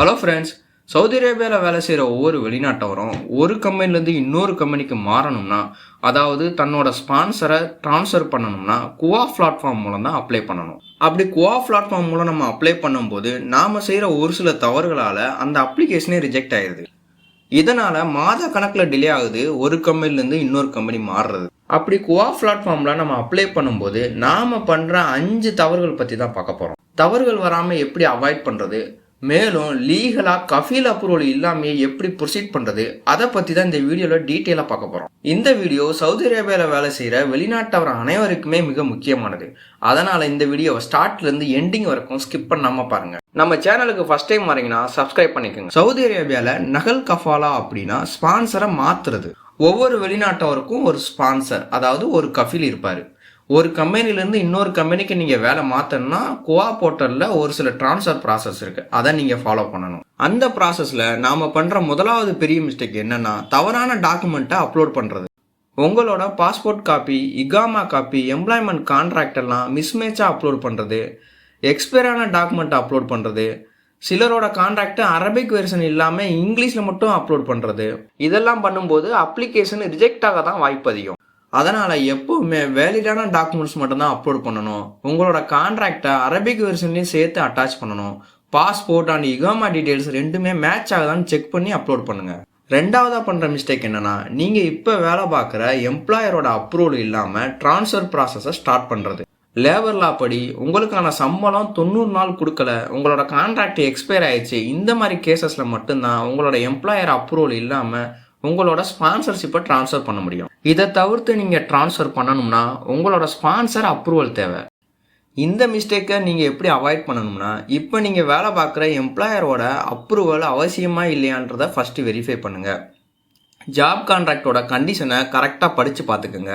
Hello friends Saudi அரேபியாவில் வேலை செய்கிற ஒவ்வொரு வெளிநாட்டவரும் ஒரு கம்பெனிலேருந்து இன்னொரு கம்பெனிக்கு மாறணும்னா அதாவது தன்னோட ஸ்பான்சரை ட்ரான்ஸ்ஃபர் பண்ணணும்னா குவா பிளாட்ஃபார்ம் மூலம் தான் அப்ளை பண்ணணும். அப்படி குவா பிளாட்ஃபார்ம் மூலம் நம்ம அப்ளை பண்ணும்போது நாம் செய்கிற ஒரு சில தவறுகளால் அந்த அப்ளிகேஷனே ரிஜெக்ட் ஆயிடுது இதனால் மாத கணக்கில் டிலே ஆகுது ஒரு கம்பெனிலேருந்து இன்னொரு கம்பெனி மாறுறது. அப்படி குவா பிளாட்ஃபார்மில் நம்ம அப்ளை பண்ணும்போது நாம் பண்ணுற அஞ்சு தவறுகள் பற்றி தான் பார்க்க போகிறோம் தவறுகள் வராமல் எப்படி அவாய்ட் பண்ணுறது மேலும் லீகலாக கஃபீல் அப்ரூவல் இல்லாமையே எப்படி ப்ரொசீட் பண்ணுறது அதை பற்றி தான் இந்த வீடியோவில் டீட்டெயிலாக பார்க்க போகிறோம் இந்த வீடியோ சவுதி அரேபியாவில் வேலை செய்கிற வெளிநாட்டவர் அனைவருக்குமே மிக முக்கியமானது. அதனால் இந்த வீடியோவை ஸ்டார்ட்லேருந்து எண்டிங் வரைக்கும் ஸ்கிப் பண்ணாமல் பாருங்கள் நம்ம சேனலுக்கு ஃபஸ்ட் டைம் வரீங்கன்னா சப்ஸ்கிரைப் பண்ணிக்கோங்க. சவுதி அரேபியாவில் நகல் கஃபாலா அப்படின்னா ஸ்பான்சரை மாற்றுறது ஒவ்வொரு வெளிநாட்டவருக்கும் ஒரு ஸ்பான்சர் அதாவது ஒரு கஃபில் இருப்பார். ஒரு கம்பெனிலேருந்து இன்னொரு கம்பெனிக்கு நீங்கள் வேலை மாற்றணும்னா குவா போர்ட்டலில் ஒரு சில ட்ரான்ஸ்ஃபர் ப்ராசஸ் இருக்குது அதை நீங்கள் ஃபாலோ பண்ணணும். அந்த ப்ராசஸில் நாம் பண்ணுற முதலாவது பெரிய மிஸ்டேக் என்னென்னா தவறான டாக்குமெண்ட்டை அப்லோட் பண்ணுறது உங்களோட பாஸ்போர்ட் காப்பி இகாமா காப்பி எம்ப்ளாய்மெண்ட் கான்ட்ராக்ட் எல்லாம் மிஸ்மேட்சாக அப்லோட் பண்ணுறது எக்ஸ்பயரான டாக்குமெண்ட்டை அப்லோட் பண்ணுறது சிலரோட கான்ட்ராக்ட் அரபிக் வெர்ஷன் இல்லாமல் இங்கிலீஷில் மட்டும் அப்லோட் பண்ணுறது இதெல்லாம் பண்ணும்போது அப்ளிகேஷன் ரிஜெக்ட் ஆக தான் வாய்ப்பு அதிகம். அதனால் எப்போவுமே வேலிடான டாக்குமெண்ட்ஸ் மட்டும்தான் அப்லோட் பண்ணணும். உங்களோட கான்ட்ராக்டை அரபிக் வெர்ஷன்லையும் சேர்த்து அட்டாச் பண்ணணும். பாஸ்போர்ட் அண்ட் இகாமா டீட்டெயில்ஸ் ரெண்டுமே மேட்ச் ஆகுதான்னு செக் பண்ணி அப்லோட் பண்ணுங்கள் ரெண்டாவதாக பண்ணுற மிஸ்டேக் என்னென்னா நீங்கள் இப்போ வேலை பார்க்குற எம்ப்ளாயரோட அப்ரூவல் இல்லாமல் ட்ரான்ஸ்ஃபர் ப்ராசஸை ஸ்டார்ட் பண்ணுறது லேபர் லா படி உங்களுக்கான சம்பளம் தொண்ணூறு நாள் கொடுக்கல உங்களோட கான்ட்ராக்ட் எக்ஸ்பயர் ஆயிடுச்சு இந்த மாதிரி கேசஸில் மட்டும்தான் உங்களோட எம்ப்ளாயர் அப்ரூவல் இல்லாமல் உங்களோட ஸ்பான்சர்ஷிப்பை ட்ரான்ஸ்ஃபர் பண்ண முடியும். இதை தவிர்த்து நீங்கள் ட்ரான்ஸ்ஃபர் பண்ணணும்னா உங்களோட ஸ்பான்சர் அப்ரூவல் தேவை. இந்த மிஸ்டேக்கை நீங்கள் எப்படி அவாய்ட் பண்ணணும்னா இப்போ நீங்கள் வேலை பார்க்குற எம்ப்ளாயரோட அப்ரூவல் அவசியமா இல்லையான்றதை ஃபஸ்ட்டு வெரிஃபை பண்ணுங்கள் ஜாப் கான்ட்ராக்டோட கண்டிஷனை கரெக்டாக படித்து பார்த்துக்குங்க.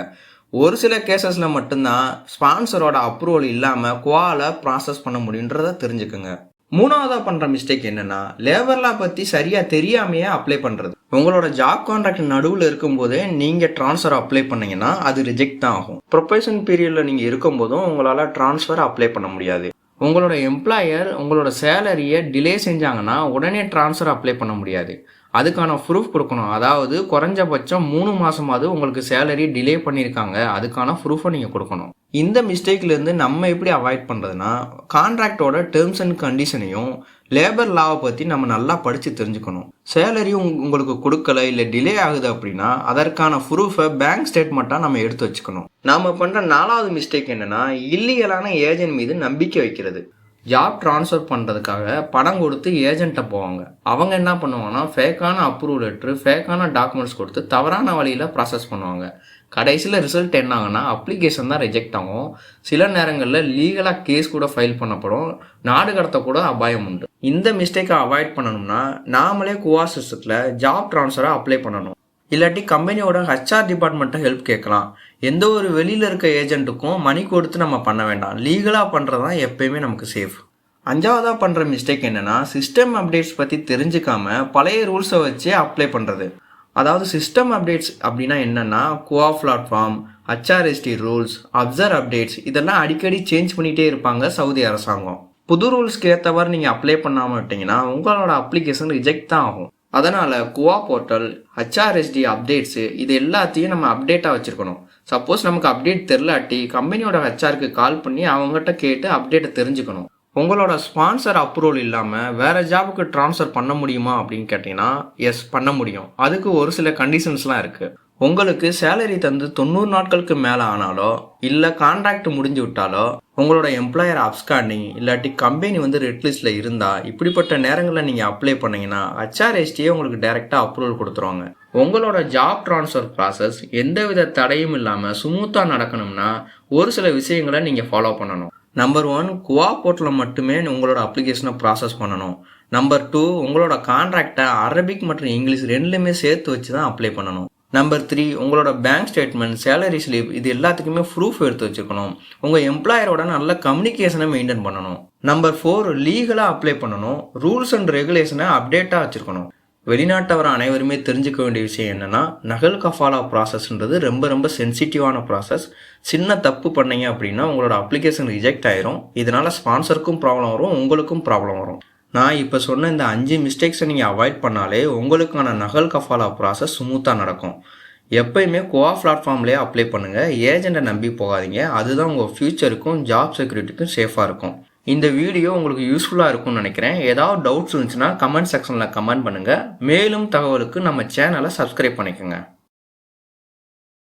ஒரு சில கேசஸில் மட்டும்தான் ஸ்பான்சரோட அப்ரூவல் இல்லாமல் குவாலை ப்ராசஸ் பண்ண முடியுன்றதை தெரிஞ்சுக்குங்க. மூணாவதாக பண்ணுற மிஸ்டேக் என்னென்னா லேபர்லா பற்றி சரியாக தெரியாமையே அப்ளை பண்ணுறது உங்களோட ஜாப் கான்ட்ராக்ட் நடுவில் இருக்கும்போதே நீங்கள் ட்ரான்ஸ்ஃபர் அப்ளை பண்ணிங்கன்னா அது ரிஜெக்ட் தான் ஆகும். ப்ரொபேஷன் பீரியடில் நீங்கள் இருக்கும்போதும் உங்களால் ட்ரான்ஸ்ஃபர் அப்ளை பண்ண முடியாது. உங்களோட எம்ப்ளாயர் உங்களோட சேலரியை டிலே செஞ்சாங்கன்னா உடனே ட்ரான்ஸ்ஃபர் அப்ளை பண்ண முடியாது. அதுக்கான ப்ரூஃப் கொடுக்கணும். அதாவது குறைஞ்சபட்சம் மூணு மாதமாவது உங்களுக்கு சேலரி டிலே பண்ணியிருக்காங்க. அதுக்கான ப்ரூஃபை நீங்கள் கொடுக்கணும். இந்த மிஸ்டேக்லேருந்து நம்ம எப்படி அவாய்ட் பண்ணுறதுனா கான்ட்ராக்டோட டேர்ம்ஸ் அண்ட் கண்டிஷனையும் லேபர் லாவை பற்றி நம்ம நல்லா படித்து தெரிஞ்சுக்கணும். சேலரி உங்களுக்கு கொடுக்கல இல்லை டிலே ஆகுது அப்படின்னா அதற்கான ப்ரூஃபை பேங்க் ஸ்டேட்மெண்ட்டாக நம்ம எடுத்து வச்சுக்கணும். நாம் பண்ணுற நாலாவது மிஸ்டேக் என்னென்னா இல்லீகலான ஏஜென்ட் மீது நம்பிக்கை வைக்கிறது. ஜாப் ட்ரான்ஸ்ஃபர் பண்ணுறதுக்காக பணம் கொடுத்து ஏஜென்ட்டை போவாங்க. அவங்க என்ன பண்ணுவாங்கன்னா ஃபேக்கான அப்ரூவல் லெட்ரு ஃபேக்கான டாக்குமெண்ட்ஸ் கொடுத்து தவறான வழியில் ப்ராசஸ் பண்ணுவாங்க. கடைசியில் ரிசல்ட் என்ன ஆகுனா அப்ளிகேஷன் தான் ரிஜெக்ட் ஆகும். சில நேரங்களில் லீகலாக கேஸ் கூட ஃபைல் பண்ணப்படும். நாடு கடத்த கூட அபாயம் உண்டு. இந்த மிஸ்டேக்கை அவாய்ட் பண்ணணும்னா நாமளே குவா சிஸ்டத்தில் ஜாப் ட்ரான்ஸ்ஃபரை அப்ளை பண்ணணும். இல்லாட்டி கம்பெனியோட ஹச்ஆர் டிபார்ட்மெண்ட்டை ஹெல்ப் கேட்கலாம். எந்த ஒரு வெளியில் இருக்க ஏஜென்ட்டுக்கும் மணி கொடுத்து நம்ம பண்ண வேண்டாம். லீகலாக பண்ணுறது தான் எப்பயுமே நமக்கு சேஃப் அஞ்சாவதாக பண்ணுற மிஸ்டேக் என்னென்னா சிஸ்டம் அப்டேட்ஸ் பற்றி தெரிஞ்சுக்காம பழைய ரூல்ஸை வச்சு அப்ளை பண்ணுறது அதாவது சிஸ்டம் அப்டேட்ஸ் அப்படின்னா என்னென்னா Qiwa platform HRSD rules Absher updates இதெல்லாம் அடிக்கடி சேஞ்ச் பண்ணிகிட்டே இருப்பாங்க சவுதி அரசாங்கம். புது ரூல்ஸ்க்கு ஏற்றவாறு நீங்கள் அப்ளை பண்ணாமல் விட்டிங்கன்னா உங்களோட அப்ளிகேஷன் ரிஜெக்ட் தான் ஆகும். அதனால் குவா போர்ட்டல் ஹச்ஆர்எஸ்டி அப்டேட்ஸு இது எல்லாத்தையும் நம்ம அப்டேட்டாக வச்சுருக்கணும். சப்போஸ் நமக்கு அப்டேட் தெரிலாட்டி கம்பெனியோட ஹெச்ஆருக்கு கால் பண்ணி அவங்ககிட்ட கேட்டு அப்டேட்டை தெரிஞ்சுக்கணும். உங்களோட ஸ்பான்சர் அப்ரூவல் இல்லாமல் வேறு ஜாபுக்கு ட்ரான்ஸ்ஃபர் பண்ண முடியுமா அப்படின்னு கேட்டிங்கன்னா எஸ் பண்ண முடியும். அதுக்கு ஒரு சில கண்டிஷன்ஸ்லாம் இருக்குது உங்களுக்கு சேலரி தந்து தொண்ணூறு நாட்களுக்கு மேலே ஆனாலோ இல்லை கான்ட்ராக்ட் முடிஞ்சு விட்டாலோ உங்களோட எம்ப்ளாயர் அப்ஸ்காண்டிங் இல்லாட்டி கம்பெனி வந்து ரெட் லிஸ்ட்டில் இருந்தால் இப்படிப்பட்ட நேரங்களில் நீங்கள் அப்ளை பண்ணீங்கன்னா ஹச்ஆர்எஸ்டியே உங்களுக்கு டைரெக்டாக அப்ரூவல் கொடுத்துருவாங்க. உங்களோட ஜாப் ட்ரான்ஸ்ஃபர் ப்ராசஸ் எந்தவித தடையும் இல்லாமல் ஸ்மூத்தாக நடக்கணும்னா ஒரு சில விஷயங்களை நீங்கள் ஃபாலோ பண்ணணும். நம்பர் ஒன் குவா போர்ட்டில் மட்டுமே உங்களோட அப்ளிகேஷனை ப்ராசஸ் பண்ணணும். நம்பர் டூ உங்களோட கான்ட்ராக்டை அரபிக் மற்றும் இங்கிலீஷ் ரெண்டுலேயுமே சேர்த்து வச்சு தான் அப்ளை பண்ணணும். நம்பர் த்ரீ உங்களோட பேங்க் ஸ்டேட்மெண்ட் சேலரி ஸ்லிப் இது எல்லாத்துக்குமே ப்ரூஃப் எடுத்து வச்சுக்கணும். உங்கள் எம்ப்ளாயரோட நல்ல கம்யூனிகேஷனை மெயின்டைன் பண்ணணும். நம்பர் ஃபோர் லீகலாக அப்ளை பண்ணணும். ரூல்ஸ் அண்ட் ரெகுலேஷனை அப்டேட்டாக வச்சுருக்கணும். வெளிநாட்டவர் அனைவருமே தெரிஞ்சுக்க வேண்டிய விஷயம் என்னென்னா நகல் கஃபாலா ப்ராசஸ்ன்றது ரொம்ப ரொம்ப சென்சிட்டிவான ப்ராசஸ் சின்ன தப்பு பண்ணீங்க அப்படின்னா உங்களோட அப்ளிகேஷன் ரிஜெக்ட் ஆயிரும். இதனால் ஸ்பான்சருக்கும் ப்ராப்ளம் வரும் உங்களுக்கும் ப்ராப்ளம் வரும். நான் இப்போ சொன்ன இந்த அஞ்சு மிஸ்டேக்ஸை நீங்கள் அவாய்ட் பண்ணாலே உங்களுக்கான நகல் கஃபாலா ப்ராசஸ் ஸ்மூத்தாக நடக்கும். எப்பயுமே கோவா பிளாட்ஃபார்ம்லேயே அப்ளை பண்ணுங்கள் ஏஜெண்ட்டை நம்பி போகாதீங்க. அதுதான் உங்கள் ஃப்யூச்சருக்கும் ஜாப் செக்யூரிட்டிக்கும் சேஃபாக இருக்கும். இந்த வீடியோ உங்களுக்கு யூஸ்ஃபுல்லாக இருக்கும்னு நினைக்கிறேன். ஏதாவது டவுட்ஸ் இருந்துச்சுன்னா கமெண்ட் செக்ஷனில் கமெண்ட் பண்ணுங்கள் மேலும் தகவலுக்கு நம்ம சேனலை சப்ஸ்கிரைப் பண்ணிக்கோங்க.